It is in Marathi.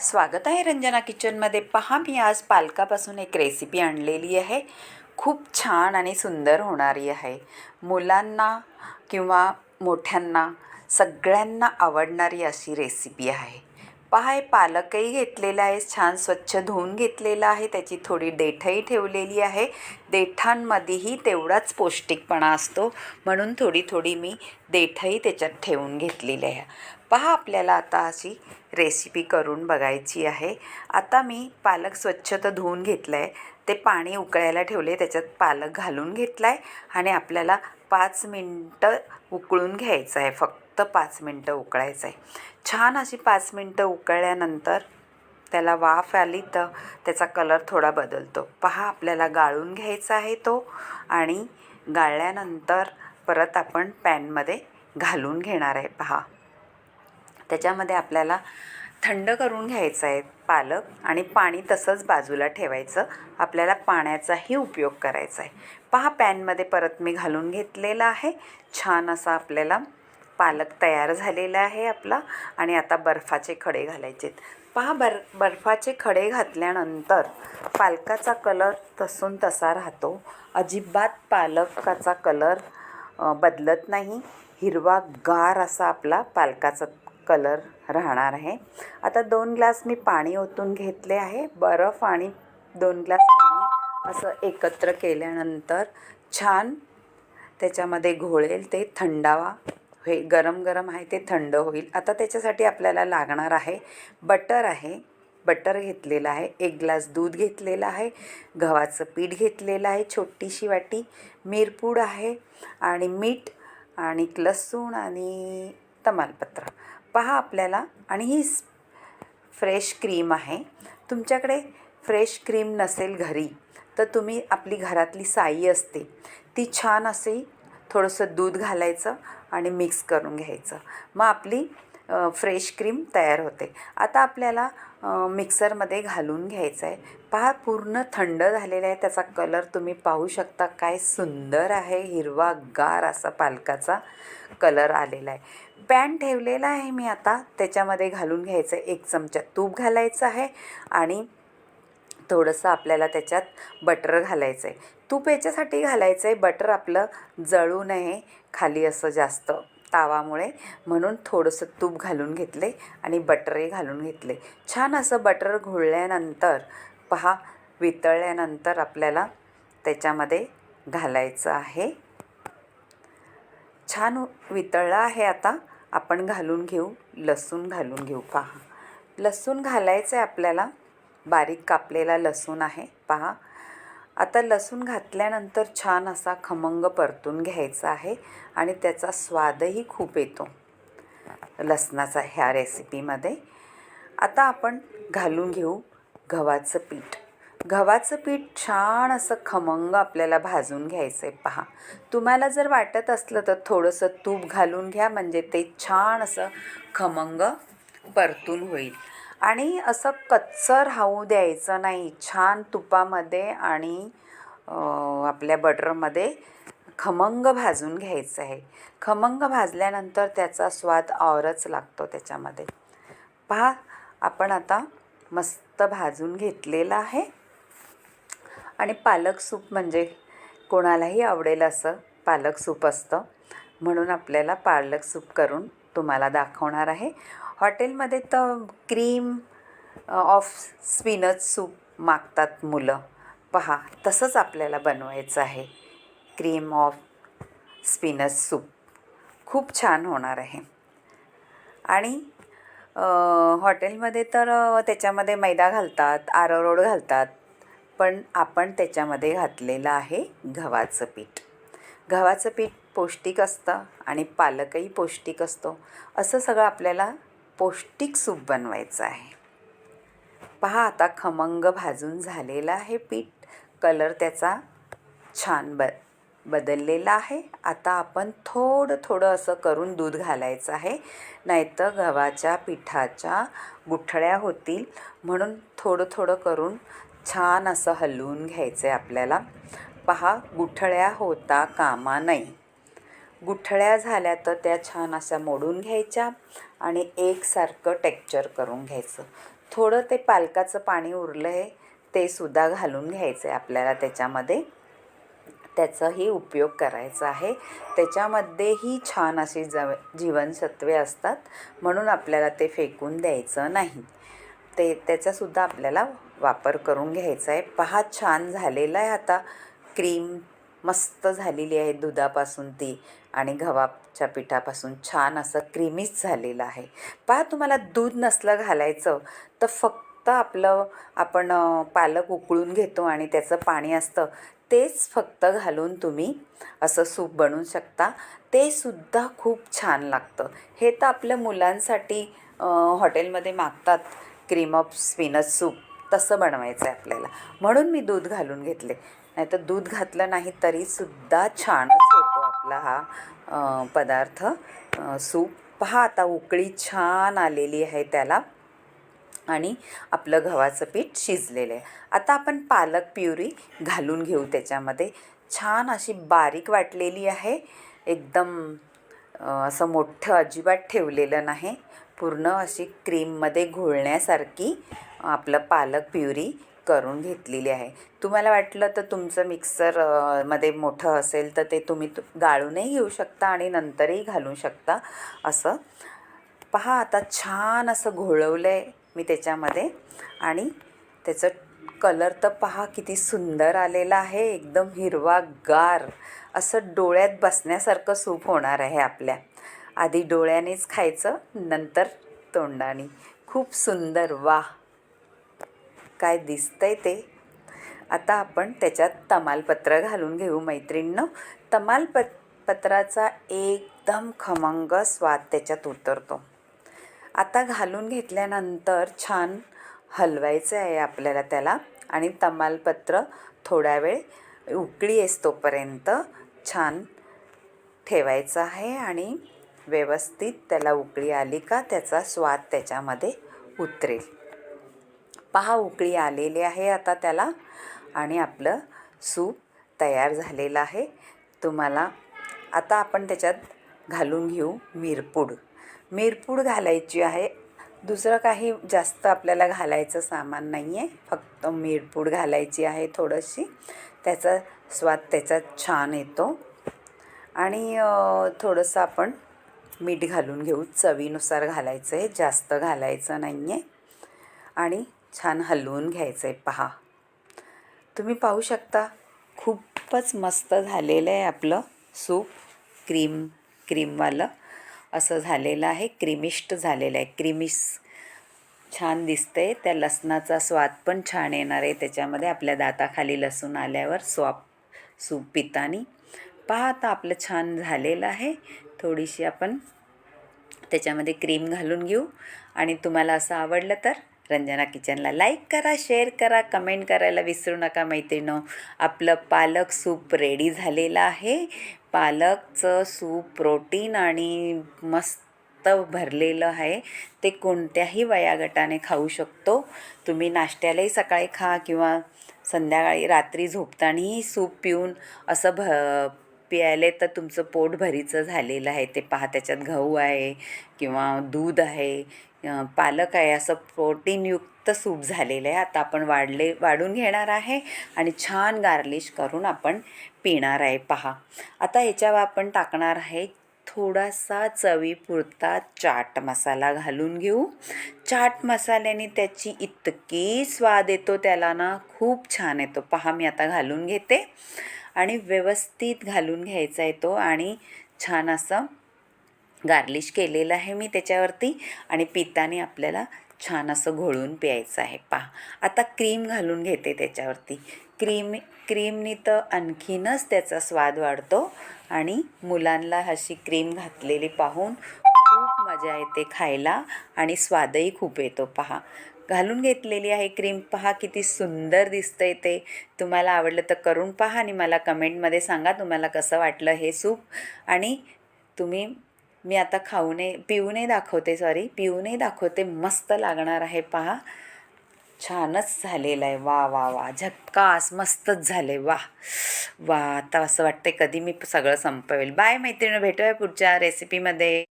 स्वागत आहे रंजना किचनमध्ये. पहा मी आज पालकापासून एक रेसिपी आणलेली आहे. खूप छान आणि सुंदर होणारी आहे. मुलांना किंवा मोठ्यांना सगळ्यांना आवडणारी अशी रेसिपी आहे. पहा हे पालकही घेतलेला आहे छान स्वच्छ धुवून घेतलेला आहे त्याची थोडी देठही ठेवलेली आहे. देठांमध्येही तेवढाच पौष्टिकपणा असतो म्हणून थोडी थोडी मी देठही त्याच्यात ठेवून घेतलेली आहे. पहा आपल्याला आता अशी रेसिपी करून बघायची आहे. आता मी पालक स्वच्छ तर धुवून घेतलं आहे ते पाणी उकळायला ठेवले त्याच्यात पालक घालून घेतला आहे आणि आपल्याला पाच मिनटं उकळून घ्यायचं आहे फक्त. फक्त पाच मिनटं उकळायचं आहे छान अशी पाच मिनटं उकळल्यानंतर त्याला वाफ आली तर त्याचा कलर थोडा बदलतो. पहा आपल्याला गाळून घ्यायचा आहे तो आणि गाळल्यानंतर परत आपण पॅनमध्ये घालून घेणार आहे. पहा. त्याच्यामध्ये आपल्याला थंड करून घ्यायचं आहे पालक आणि पाणी तसंच बाजूला ठेवायचं. आपल्याला पाण्याचाही उपयोग करायचा आहे. पहा पॅनमध्ये परत मी घालून घेतलेला आहे. छान असा आपल्याला पालक तयार झालेला आहे आपला आणि आता बर्फाचे खडे घालायचे पहा बर बर्फाचे खडे घातल्यानंतर पालकाचा कलर तसून तसा राहतो. अजिबात पालकाचा कलर बदलत नाही. हिरवा गार असा आपला पालकाचा कलर राहणार आहे. आता दोन ग्लास मी पाणी ओतून घेतले आहे. बर्फ आणि दोन ग्लास पाणी असं एकत्र केल्यानंतर छान त्याच्यामध्ये घोळेल ते थंडावा हे गरम गरम आहे ते थंड होईल. आता त्याच्यासाठी आपल्याला लागणार आहे बटर आहे. बटर घेतलेलं आहे एक ग्लास दूध घेतलेलं आहे गव्हाचं पीठ घेतलेलं आहे छोटीशी वाटी मिरपूड आहे आणि मीठ आणि लसूण आणि तमालपत्र. पहा आपल्याला आणि ही फ्रेश क्रीम आहे. तुमच्याकडे फ्रेश क्रीम नसेल घरी तर तुम्ही आपली घरातली साई असते ती छान असे थोडंसं दूध घालायचं आणि मिक्स करून घ्यायचं. मग आपली फ्रेश क्रीम तयार होते. आता आपल्याला मिक्सरमध्ये घालून घ्यायचं आहे पहा पूर्ण थंड झालेलं आहे. त्याचा कलर तुम्ही पाहू शकता. काय सुंदर आहे. हिरवा गार असा पालकाचा कलर आलेला आहे. पॅन ठेवलेला आहे मी आता. त्याच्यामध्ये घालून घ्यायचं. आहे एक चमचा तूप घालायचं आहे. आणि थोडंसं आपल्याला त्याच्यात बटर घालायचं आहे तूप याच्यासाठी घालायचं आहे बटर आपलं जळू नये खाली असं जास्त तावामुळे. म्हणून थोडंसं तूप घालून घेतले आणि बटरही घालून घेतले. छान असं बटर घोळल्यानंतर पहा वितळल्यानंतर आपल्याला त्याच्यामध्ये घालायचं आहे. छान वितळलं आहे आता. आपण घालून घेऊ लसूण घालून घेऊ पहा. लसूण घालायचं आहे आपल्याला. बारीक कापलेला लसूण आहे. पहा. आता लसूण घातल्यानंतर छान असा खमंग परतून घ्यायचा आहे आणि त्याचा स्वादही खूप येतो. लसणाचा ह्या रेसिपीमध्ये. आता आपण घालून घेऊ गव्हाचं पीठ. गव्हाचं पीठ छान असं खमंग आपल्याला भाजून घ्यायचं आहे पहा. तुम्हाला जर वाटत असलं तर थोडंसं तूप घालून घ्या म्हणजे ते छान असं खमंग परतून होईल. आणि असं कच्चं राहू द्यायचं नाही. छान तुपामध्ये आणि आपल्या बटरमध्ये खमंग भाजून घ्यायचं आहे. खमंग भाजल्यानंतर त्याचा स्वाद औरच लागतो त्याच्यामध्ये. पहा आपण आता मस्त भाजून घेतलेला आहे. आणि पालक सूप म्हणजे कोणालाही आवडेल असं पालक सूप असतं. म्हणून आपल्याला पालक सूप करून तुम्हाला दाखवणार आहे. हॉटेलमध्ये तर क्रीम ऑफ स्पिनच सूप मागतात मुलं. पहा तसंच आपल्याला बनवायचं आहे. Cream of spinach soup. खूप छान होणार आहे. आणि हॉटेलमध्ये तर त्याच्यामध्ये मैदा घालतात आररोड घालतात पण आपण त्याच्यामध्ये घातलेलं आहे गव्हाचं पीठ. गव्हाचं पीठ पौष्टिक असतं आणि पालकही पौष्टिक असतो. असं सगळं आपल्याला पौष्टिक सूप बनवायचं आहे. पहा आता खमंग भाजून झालेलं आहे पीठ. कलर त्याचा छान ब बदललेला आहे. आता आपण थोडं थोडं असं करून दूध घालायचं आहे. नाहीतर गव्हाच्या पिठाच्या गुठळ्या होतील. म्हणून थोडं थोडं करून छान असं हलवून घ्यायचं आहे आपल्याला. पहा गुठळ्या होता कामा नाही. गुठळ्या झाल्या तर त्या छान अशा मोडून घ्यायच्या. आणि एकसारखं टेक्चर करून घ्यायचं. थोडं ते पालकाचं पाणी उरलं आहे ते सुद्धा घालून घ्यायचं आहे आपल्याला त्याच्यामध्ये. त्याचाही उपयोग करायचा आहे. त्याच्यामध्येही छान अशी जव जीवनसत्वे असतात म्हणून आपल्याला ते फेकून द्यायचं नाही. ते त्याचासुद्धा आपल्याला वापर करून घ्यायचा आहे पहा छान झालेला आहे आता. क्रीम मस्त झालेली आहे दुधापासून ती. आणि गव्हाच्या पिठापासून छान असं क्रीमीच झालेलं आहे. पहा तुम्हाला दूध नसलं घालायचं तर फक्त आपलं आपण पालक उकळून घेतो आणि त्याचं पाणी असतं तेच फक्त घालून तुम्ही असं सूप बनवू शकता. ते सुद्धा खूप छान लागतं. हे तर आपल्या मुलांसाठी हॉटेलमध्ये मागतात क्रीम ऑफ स्पिनच सूप तसं बनवायचं आहे आपल्याला. म्हणून मी दूध घालून घेतले. नाही तर दूध घातलं नाही तरीसुद्धा छानच होतं. आपला हा पदार्थ सूप. पहा आता उकळी छान आलेली आहे त्याला. आणि आपलं गव्हाचं पीठ शिजलेलं आहे. आता आपण पालक प्युरी घालून घेऊ त्याच्यामध्ये. छान अशी बारीक वाटलेली आहे. एकदम असं मोठं अजिबात ठेवलेलं नाही. पूर्ण अशी क्रीममध्ये घोळण्यासारखी आपलं पालक प्युरी करून घेतलेली आहे. तुम्हाला वाटलं तर तुमचं मिक्सरमध्ये मोठं असेल तर ते तुम्ही तु- गाळूनही घेऊ शकता आणि नंतरही घालू शकता असं. पहा आता छान असं घोळवलं आहे मी त्याच्यामध्ये आणि त्याचं कलर तर पहा किती सुंदर आलेला आहे. एकदम हिरवागार असं डोळ्यात बसण्यासारखं सूप होणार आहे आपल्या. आधी डोळ्यानेच खायचं नंतर तोंडाने. खूप सुंदर. वा काय दिसतंय ते? आता आपण त्याच्यात तमालपत्र घालून घेऊ मैत्रिणीनं. तमालप पत्राचा एकदम खमंग स्वाद त्याच्यात उतरतो. आता घालून घेतल्यानंतर छान हलवायचं आहे आपल्याला त्याला आणि तमालपत्र थोडा वेळ उकळी तोपर्यंत छान ठेवायचं आहे आणि व्यवस्थित त्याला उकळी आली का त्याचा स्वाद त्याच्यामध्ये उतरेल. पहा उकळी आलेली आहे आता त्याला. आणि आपलं सूप तयार झालेलं आहे. तुम्हाला आता आपण त्याच्यात घालून घेऊ मिरपूड. मिरपूड घालायची आहे. दुसरं काही जास्त आपल्याला घालायचं सामान नाही आहे फक्त मिरपूड घालायची आहे थोडीशी. त्याचा स्वाद त्याचा छान येतो. आणि थोडंसं आपण मीठ घालून घेऊ. चवीनुसार घालायचं आहे जास्त घालायचं नाही आहे आणि छान हलवून घ्यायचं आहे पहा. तुम्ही पाहू शकता खूपच मस्त झालेलं आहे आपलं सूप. क्रीम क्रीमवालं असं झालेलं आहे. क्रिमिष्ट झालेलं आहे. क्रिमिस छान दिसतंय. त्या लसणाचा स्वाद पण छान येणार आहे. त्याच्यामध्ये आपल्या दाताखाली लसूण आल्यावर स्वाप सूप पितानी. पहा आता आपलं छान झालेलं आहे. थोडीशी आपण त्याच्यामध्ये क्रीम घालून घेऊ. आणि तुम्हाला असं आवडलं तर रंजना किचनला लाईक करा शेअर करा कमेंट करायला विसरू नका मैत्रिणं. आपलं पालक सूप रेडी झालेलं आहे. पालकचं सूप प्रोटीन आणि मस्त भरलेलं आहे. ते कोणत्याही वयागटाने खाऊ शकतो. तुम्ही नाश्त्यालाही सकाळी खा किंवा संध्याकाळी रात्री झोपतानाही सूप पिऊन असं भ प्यायले तर तुमचं पोट भरीचं झालेलं आहे. ते पहा त्याच्यात गहू आहे किंवा दूध आहे पालक आहे असं प्रोटीनयुक्त सूप झालेलं आहे. आता आपण वाढले वाढून घेणार आहे आणि छान गार्लिश करून आपण पिणार आहे. पहा. आता ह्याच्यावर आपण टाकणार आहे थोडासा चवीपुरता चाट मसाला घालून घेऊ. चाट मसाल्याने त्याची इतकी स्वाद येतो त्याला ना खूप छान येतो. पहा मी आता घालून घेते. आणि व्यवस्थित घालून घ्यायचा आहे तो आणि छान असं गार्लिश केलेलं आहे मी त्याच्यावरती आणि पिताने आपल्याला छान असं घोळून प्यायचं आहे. पहा आता क्रीम घालून घेते त्याच्यावरती. क्रीम क्रीमनी तर आणखीनच त्याचा स्वाद वाढतो आणि मुलांना अशी क्रीम घातलेली पाहून खूप मजा येते खायला आणि स्वादही खूप येतो. पहा घालून घेतलेली आहे क्रीम. पहा किती सुंदर दिसतंय ते. तुम्हाला आवडलं तर करून पहा आणि मला कमेंटमध्ये सांगा तुम्हाला कसं वाटलं हे सूप. आणि तुम्ही मी आता खाऊने पिऊने दाखवते सॉरी पिऊने दाखवते मस्त लागणार आहे पहा. छानच झालेलं आहे. वा वा वा. झपकास मस्तच झाले वा. वा आता असं वाटतंय कधी मी सगळं संपवेल. बाय मैत्रिणी भेटूया पुढच्या रेसिपीमध्ये